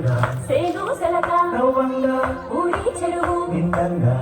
అందంగా సేను సెలక నవ్వంగా ఊరి చెరువు నిందంగా